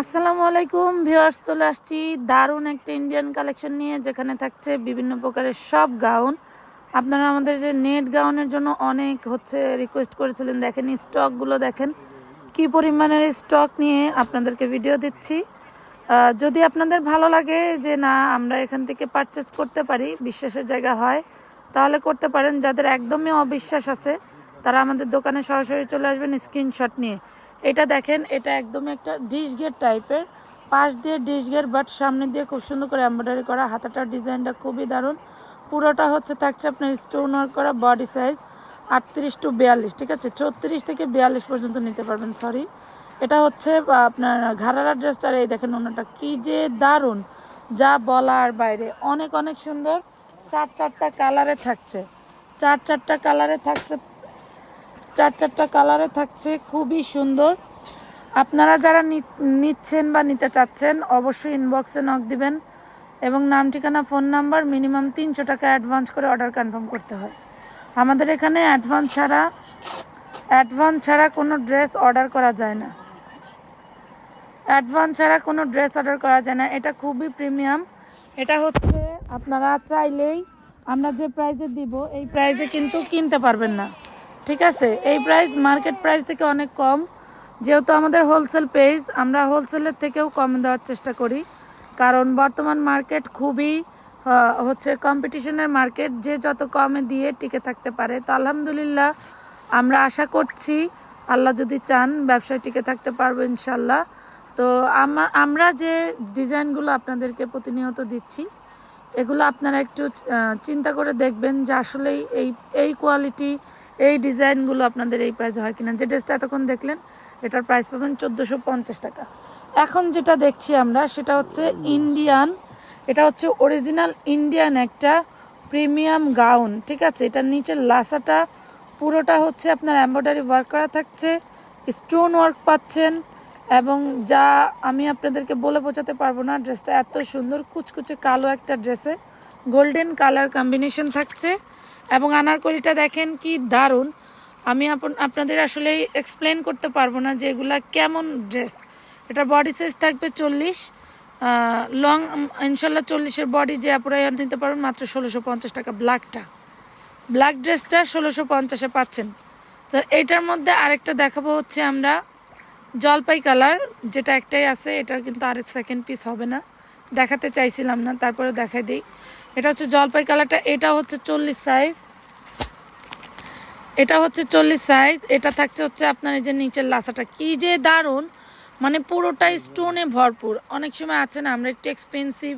আসসালামু আলাইকুম ভিউয়ার্স, চলে আসছি দারুণ একটা ইন্ডিয়ান কালেকশন নিয়ে, যেখানে থাকছে বিভিন্ন প্রকারের সব গাউন আপনারা আমাদের যে নেট গাউনের জন্য অনেক হচ্ছে রিকোয়েস্ট করেছিলেন, দেখেন স্টকগুলো দেখেন, কি পরিমাণের স্টক নিয়ে আপনাদেরকে ভিডিও দিচ্ছি। যদি আপনাদের ভালো লাগে যে না, আমরা এখান থেকে পারচেস করতে পারি, বিশ্বাসের জায়গা হয়, তাহলে করতে পারেন। যাদের একদমই অবিশ্বাস আছে, তারা আমাদের দোকানে সরাসরি চলে আসবেন স্ক্রিনশট নিয়ে। এটা দেখেন, এটা একদমই একটা ডিশ গেট টাইপের। পাশ দিয়ে ডিশ গেট, বাট সামনে দিয়ে খুব সুন্দর করে এমব্রয়ডারি করা। হাতাটার ডিজাইনটা খুবই দারুণ। পুরোটা হচ্ছে থাকছে আপনার স্টোন ওয়ার্ক করা বডি সাইজ আটত্রিশ টু বিয়াল্লিশ, ঠিক আছে? চৌত্রিশ থেকে বিয়াল্লিশ পর্যন্ত নিতে পারবেন সরি এটা হচ্ছে আপনার ঘাড়ারা ড্রেসটার এই দেখেন ওনাটা কি যে দারুণ। যা বলার বাইরে। অনেক অনেক সুন্দর। চার চারটা কালারে থাকছে। চার চারটা কালারে থাকছে চার চারটা কালারে থাকছে, খুবই সুন্দর। আপনারা যারা নিচ্ছেন বা নিতে চাচ্ছেন, অবশ্যই ইনবক্সে নক দিবেন এবং নাম, ঠিকানা ফোন নাম্বার মিনিমাম তিনশো টাকা অ্যাডভান্স করে অর্ডার কনফার্ম করতে হয়। আমাদের এখানে অ্যাডভান্স ছাড়া অ্যাডভান্স ছাড়া কোনো ড্রেস অর্ডার করা যায় না। অ্যাডভান্স ছাড়া কোনো ড্রেস অর্ডার করা যায় না। এটা খুবই প্রিমিয়াম এটা হচ্ছে, আপনারা চাইলেই আমরা যে প্রাইজে দিব, এই প্রাইজে কিন্তু কিনতে পারবেন না। ঠিক আছে? এই প্রাইস মার্কেট প্রাইস থেকে অনেক কম। যেহেতু আমাদের হোলসেল পেজ আমরা হোলসেলের থেকেও কম দেওয়ার চেষ্টা করি। কারণ বর্তমান মার্কেট খুবই হচ্ছে কম্পিটিশনের মার্কেট যে যত কমে দিয়ে টিকে থাকতে পারে। তো আলহামদুলিল্লাহ, আমরা আশা করছি আল্লাহ যদি চান, ব্যবসায় টিকে থাকতে পারব ইনশাল্লাহ তো আমা, আমরা যে ডিজাইনগুলো আপনাদেরকে প্রতিনিয়ত দিচ্ছি, এগুলো আপনারা একটু চিন্তা করে দেখবেন যে আসলেই এই এই কোয়ালিটি এই ডিজাইনগুলো আপনাদের এই প্রাইসে হয় কিনা? যে ড্রেসটা এতক্ষণ দেখলেন, এটার প্রাইস পাবেন চোদ্দোশো পঞ্চাশ টাকা। এখন যেটা দেখছি আমরা, সেটা হচ্ছে ইন্ডিয়ান এটা হচ্ছে অরিজিনাল ইন্ডিয়ান একটা প্রিমিয়াম গাউন ঠিক আছে? এটার নিচের লাসাটা, পুরোটা হচ্ছে আপনার এম্ব্রয়ডারি ওয়ার্ক করা থাকছে স্টোন ওয়ার্ক পাচ্ছেন, এবং যা আমি আপনাদেরকে বলে বোঝাতে পারব না ড্রেসটা এত সুন্দর, কুচকুচে কালো একটা ড্রেসে গোল্ডেন কালার কম্বিনেশন থাকছে। এবং আনারকলিটা দেখেন কি দারুণ। আমি আপন- আপনাদের আসলে এক্সপ্লেন করতে পারব না যে এগুলা কেমন ড্রেস এটার বডি সাইজ থাকবে চল্লিশ লং ইনশাল্লাহ চল্লিশের বডি যে আপনারা নিতে পারবেন মাত্র ষোলোশো পঞ্চাশ টাকা ব্ল্যাকটা ব্ল্যাক ড্রেসটা ষোলোশো পঞ্চাশে পাচ্ছেন। তো এইটার মধ্যে আরেকটা দেখাবো হচ্ছে আমরা জলপাই কালার যেটা একটাই আছে, এটার কিন্তু আরেক সেকেন্ড পিস হবে না। দেখাতে চাইছিলাম না তারপরে দেখাই দিই। এটা হচ্ছে জলপাই কালারটা, এটা হচ্ছে চল্লিশ সাইজ এটা হচ্ছে চল্লিশ সাইজ এটা থাকছে হচ্ছে আপনার এই যে নিচের লাসাটা কি যে দারুণ! মানে পুরোটাই স্টোনে ভরপুর। অনেক সময় আছে না, আমরা একটু এক্সপেন্সিভ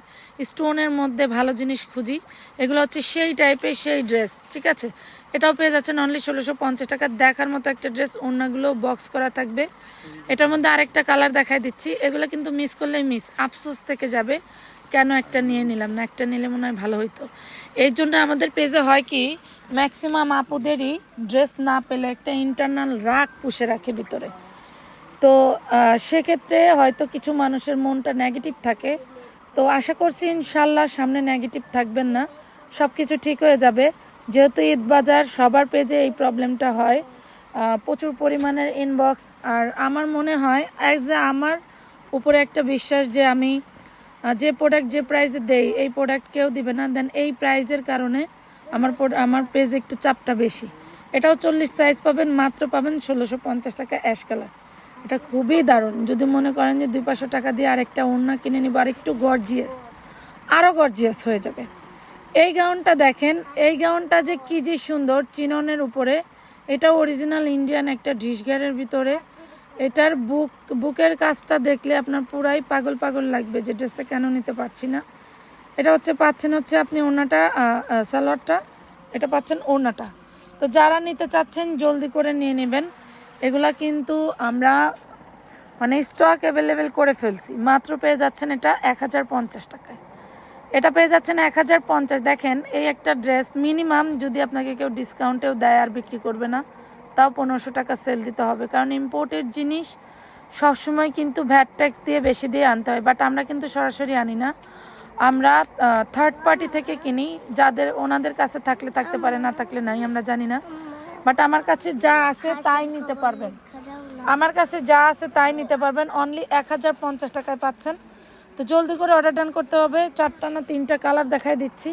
স্টোনের মধ্যে ভালো জিনিস খুঁজি। এগুলো হচ্ছে সেই টাইপের সেই ড্রেস ঠিক আছে? এটাও পেয়ে যাচ্ছেন অনলি ষোলোশো পঞ্চাশ টাকা। দেখার মতো একটা ড্রেস অন্যগুলো বক্স করা থাকবে। এটার মধ্যে আরেকটা কালার দেখাই দিচ্ছি। এগুলো কিন্তু মিস করলেই মিস আফসোস থেকে যাবে কেন একটা নিয়ে নিলাম না, একটা নিলে মনে হয় ভালো হতো এই জন্য আমাদের পেজে হয় কি ম্যাক্সিমাম আপুদেরই ড্রেস না পেলে একটা ইন্টারনাল রাগ পুষে রাখে ভিতরে। তো সেক্ষেত্রে হয়তো কিছু মানুষের মনটা নেগেটিভ থাকে। তো আশা করছি ইনশাল্লাহ সামনে নেগেটিভ থাকবেন না। সব কিছু ঠিক হয়ে যাবে। যেহেতু ঈদ বাজার সবার পেজে এই প্রবলেমটা হয়। প্রচুর পরিমাণের ইনবক্স আর আমার মনে হয় অ্যাজ এ আমার উপরে একটা বিশ্বাস যে আমি যে প্রোডাক্ট যে প্রাইসে দেই, এই প্রোডাক্ট কেউ দিবে না। দেন এই প্রাইজের কারণে আমার আমার পেজ একটু চাপটা বেশি। এটাও চল্লিশ সাইজ পাবেন, মাত্র পাবেন ষোলোশো পঞ্চাশ টাকা অ্যাশ কালার এটা খুবই দারুণ। যদি মনে করেন যে দুই পাঁচশো টাকা দিয়ে আরেকটা ওড়না কিনে নিব আর একটু গর্জিয়াস আরও গর্জিয়াস হয়ে যাবে। এই গাউনটা দেখেন, এই গাউনটা যে কি যে সুন্দর চিননের উপরে। এটা অরিজিনাল ইন্ডিয়ান একটা ডিশগারের ভিতরে। এটার বুক, বুকের কাজটা দেখলে আপনার পুরাই পাগল পাগল লাগবে যে ড্রেসটা কেন নিতে পারছি না। এটা হচ্ছে, পাচ্ছেন হচ্ছে আপনি ওনাটা সালোয়ারটা। এটা পাচ্ছেন ওনাটা। তো যারা নিতে চাচ্ছেন জলদি করে নিয়ে নেবেন। এগুলা কিন্তু আমরা মানে স্টক অ্যাভেলেবেল করে ফেলছি। মাত্র পেয়ে যাচ্ছেন এটা এক হাজার পঞ্চাশ টাকায়। এটা পেয়ে যাচ্ছেন এক হাজার পঞ্চাশ। দেখেন, এই একটা ড্রেস মিনিমাম যদি আপনাকে কেউ ডিসকাউন্টেও দেয় আর বিক্রি করবে না, তাও পনেরোশো টাকা সেল দিতে হবে। কারণ ইম্পোর্টেড জিনিস সবসময় কিন্তু ভ্যাট ট্যাক্স দিয়ে বেশি দিয়ে আনতে হয়। বাট আমরা কিন্তু সরাসরি আনি না। আমরা থার্ড পার্টি থেকে কিনি। যাদের, ওনাদের কাছে থাকলে থাকতে পারে, না থাকলে নাই, আমরা জানি না। বাট আমার কাছে যা আছে তাই নিতে পারবেন। আমার কাছে যা আছে তাই নিতে পারবেন। অনলি এক হাজার পঞ্চাশ টাকায় পাচ্ছেন। তো জলদি করে অর্ডার ডান করতে হবে। চারটা না তিনটা কালার দেখাই দিচ্ছি।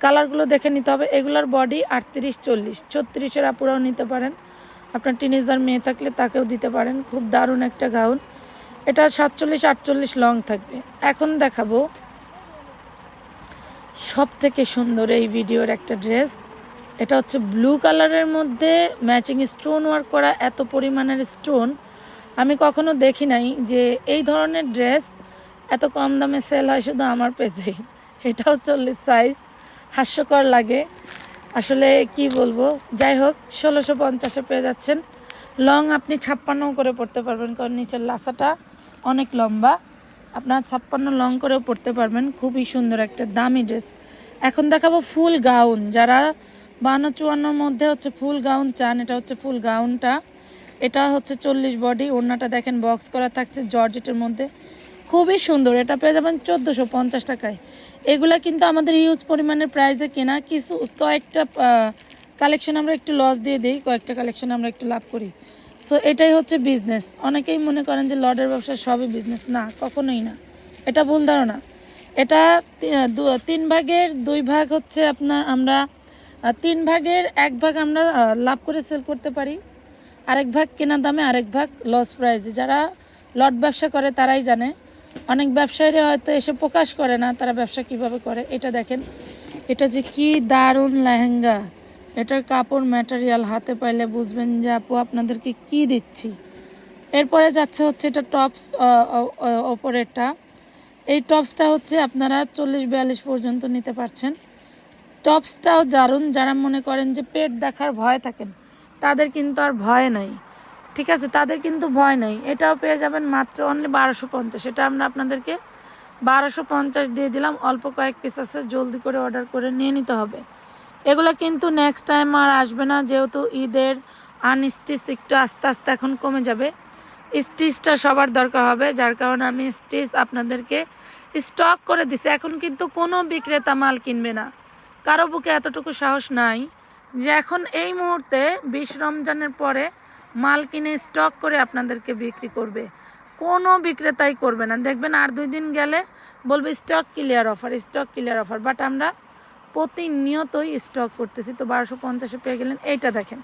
কালারগুলো দেখে নিতে হবে। এগুলোর বডি আটত্রিশ, চল্লিশ। ছত্রিশের আপুরাও নিতে পারেন। আপনার টিনেজার মেয়ে থাকলে তাকেও দিতে পারেন। খুব দারুণ একটা গাউন এটা সাতচল্লিশ, আটচল্লিশ লং থাকবে। এখন দেখাবো সব থেকে সুন্দর এই ভিডিওর একটা ড্রেস এটা হচ্ছে ব্লু কালারের মধ্যে ম্যাচিং স্টোন ওয়ার্ক করা এত পরিমাণের স্টোন আমি কখনো দেখি নাই যে এই ধরনের ড্রেস এত কম দামে সেল হয় শুধু আমার পেজেই এটাও চল্লিশ সাইজ হাস্যকর লাগে। আসলে কি বলব? যাই হোক, ষোলোশো পঞ্চাশে পেয়ে যাচ্ছেন। লং আপনি ছাপ্পান্ন করে পড়তে পারবেন কারণ নিচের লাসাটা অনেক লম্বা। আপনার ছাপ্পান্ন লং করেও পড়তে পারবেন। খুবই সুন্দর একটা দামি ড্রেস এখন দেখাবো ফুল গাউন যারা বান্ন চুয়ান্নর মধ্যে হচ্ছে ফুল গাউন চান, এটা হচ্ছে ফুল গাউনটা এটা হচ্ছে চল্লিশ বডি ওড়নাটা দেখেন বক্স করা থাকছে জর্জেটের মধ্যে। খুবই সুন্দর। এটা পেয়ে যাবেন চোদ্দোশো পঞ্চাশ টাকায়। এগুলা কিন্তু আমাদের ইউজ পরিমাণের প্রাইসে কেনা। কিছু কয়েকটা কালেকশন আমরা একটু লস দিয়ে দিই, কয়েকটা কালেকশন আমরা একটু লাভ করি। সো এটাই হচ্ছে বিজনেস অনেকেই মনে করেন যে লডের ব্যবসা সবই বিজনেস না, কখনোই না। এটা ভুল ধারণা। এটা তিন ভাগের দুই ভাগ হচ্ছে আপনার আমরা তিন ভাগের এক ভাগ আমরা লাভ করে সেল করতে পারি। আরেক ভাগ কেনা দামে আরেক ভাগ লস প্রাইসে যারা লট ব্যবসা করে তারাই জানে। অনেক ব্যবসায়ীরা হয়তো এসে প্রকাশ করে না তারা ব্যবসা কীভাবে করে। এটা দেখেন, এটা যে কি দারুণ লেহেঙ্গা। এটার কাপড় ম্যাটেরিয়াল হাতে পাইলে বুঝবেন যে আপু, আপনাদেরকে কি দিচ্ছি। এরপরে যাচ্ছে হচ্ছে এটা টপস ওপরেরটা। এই টপসটা হচ্ছে আপনারা চল্লিশ বিয়াল্লিশ পর্যন্ত নিতে পারছেন। টপসটাও দারুণ। যারা মনে করেন যে পেট দেখার ভয় থাকেন, তাদের কিন্তু আর ভয় নাই। ঠিক আছে, তাদের কিন্তু ভয় নাই। এটাও পেয়ে যাবেন মাত্র অনলি বারোশো পঞ্চাশ। এটা আমরা আপনাদেরকে বারোশো পঞ্চাশ দিয়ে দিলাম। অল্প কয়েক পিস আছে, জলদি করে অর্ডার করে নিয়ে নিতে হবে। এগুলো কিন্তু নেক্সট টাইম আর আসবে না, যেহেতু ঈদের আনস্টিচ একটু আস্তে আস্তে এখন কমে যাবে। স্টিচটা সবার দরকার হবে, যার কারণে আমি স্টিচ আপনাদেরকে স্টক করে দিছি। এখন কিন্তু কোনো বিক্রেতা মাল কিনবে না। কারও বুকে এতটুকু সাহস নাই যে এখন এই মুহূর্তে বিশ রমজানের পরে মাল কিনে স্টক করে আপনাদেরকে বিক্রি করবে। কোনো বিক্রেতাই করবে না। দেখবেন আর দুই দিন গেলে বলবে stock clear offer stock clear offer but আমরা প্রতিনিয়তই স্টক করতেছি। তো বারোশো পঞ্চাশে পেয়ে গেলেন। এইটা দেখেন।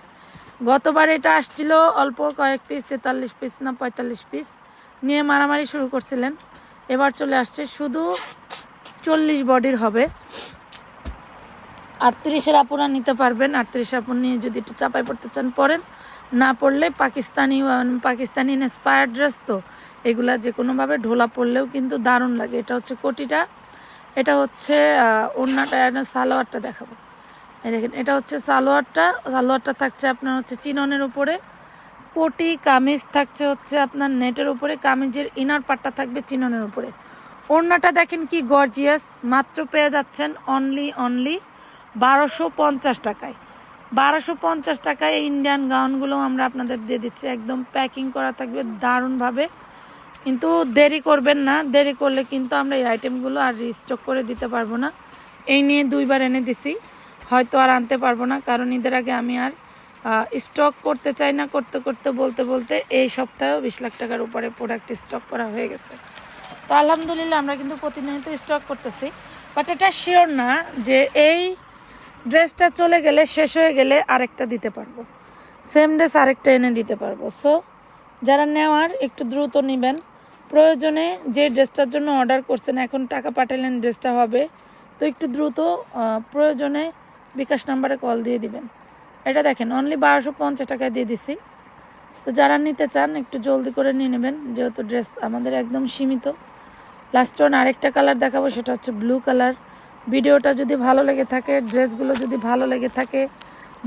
গতবার এটা আসছিল অল্প কয়েক পিস তেতাল্লিশ পিস না পঁয়তাল্লিশ পিস নিয়ে মারামারি শুরু করছিলেন। এবার চলে আসছে শুধু চল্লিশ বডির হবে। আটত্রিশের আপুরা নিতে পারবেন। আটত্রিশ আপুর নিয়ে যদি একটু চাপাই পড়তে চান পরেন না পড়লে পাকিস্তানি পাকিস্তানি ইন্সপায়ার্ড ড্রেস তো। এগুলা যে কোনোভাবে ঢোলা পড়লেও কিন্তু দারুণ লাগে। এটা হচ্ছে কোটিটা। এটা হচ্ছে ওড়নাটা সালোয়ারটা দেখাবো। এই দেখেন, এটা হচ্ছে সালোয়ারটা। সালোয়ারটা থাকছে আপনার হচ্ছে চিননের উপরে। কোটি কামিজ থাকছে হচ্ছে আপনার নেটের উপরে। কামিজের ইনার পাটটা থাকবে চিননের উপরে। ওড়নাটা দেখেন কি গর্জিয়াস মাত্র পেয়ে যাচ্ছেন অনলি অনলি বারোশো পঞ্চাশ টাকায়। বারোশো পঞ্চাশ টাকায় ইন্ডিয়ান গাউনগুলো আমরা আপনাদের দিয়ে দিচ্ছি। একদম প্যাকিং করা থাকবে দারুণভাবে। কিন্তু দেরি করবেন না, দেরি করলে কিন্তু আমরা এই আইটেমগুলো আর রিস্টক করে দিতে পারব না। এই নিয়ে দুইবার এনে দিছি। হয়তো আর আনতে পারব না, কারণ ঈদের আগে আমি আর স্টক করতে চাই না, করতে করতে বলতে বলতে এই সপ্তাহেও বিশ লাখ টাকার উপরে প্রোডাক্ট স্টক করা হয়ে গেছে। তো আলহামদুলিল্লাহ আমরা কিন্তু প্রতিনিয়ত স্টক করতেছি। বাট এটা শিওর না যে এই ড্রেসটা চলে গেলে, শেষ হয়ে গেলে আরেকটা দিতে পারব। সেম ড্রেস আরেকটা এনে দিতে পারব। সো যারা নেওয়ার, একটু দ্রুত নেবেন। প্রয়োজনে যে ড্রেসটার জন্য অর্ডার করছেন, এখন টাকা পাঠালেন, ড্রেসটা হবে। তো একটু দ্রুত প্রয়োজনে বিকাশ নাম্বারে কল দিয়ে দিবেন। এটা দেখেন অনলি বারোশো পঞ্চাশ টাকায় দিয়ে দিছি। তো যারা নিতে চান, একটু জলদি করে নিয়ে নেবেন। যেহেতু ড্রেস আমাদের একদম সীমিত। লাস্ট ওয়ান আরেকটা কালার দেখাবো, সেটা হচ্ছে ব্লু কালার ভিডিওটা যদি ভালো লেগে থাকে, ড্রেসগুলো যদি ভালো লেগে থাকে,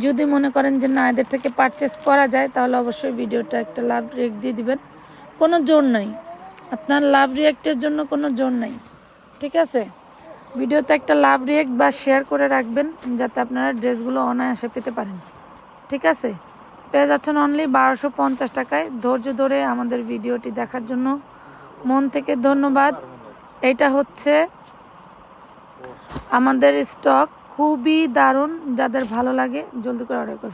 যদি মনে করেন যে না, এদের থেকে পারচেস করা যায়, তাহলে অবশ্যই ভিডিওটা একটা লাভ রিয়েক্ট দিয়ে দিবেন। কোনো জোর নাই। আপনার লাভ রিয়েক্টের জন্য কোনো জোর নাই। ঠিক আছে? ভিডিওতে একটা লাভ রিয়েক্ট বা শেয়ার করে রাখবেন, যাতে আপনারা ড্রেসগুলো অনায়াসে পেতে পারেন। ঠিক আছে? পেয়ে যাচ্ছেন অনলি বারোশো পঞ্চাশ টাকায়। ধৈর্য ধরে আমাদের ভিডিওটি দেখার জন্য মন থেকে ধন্যবাদ। এটা হচ্ছে আমাদের স্টক খুবই দারুণ যাদের ভালো লাগে জলদি করে অর্ডার করে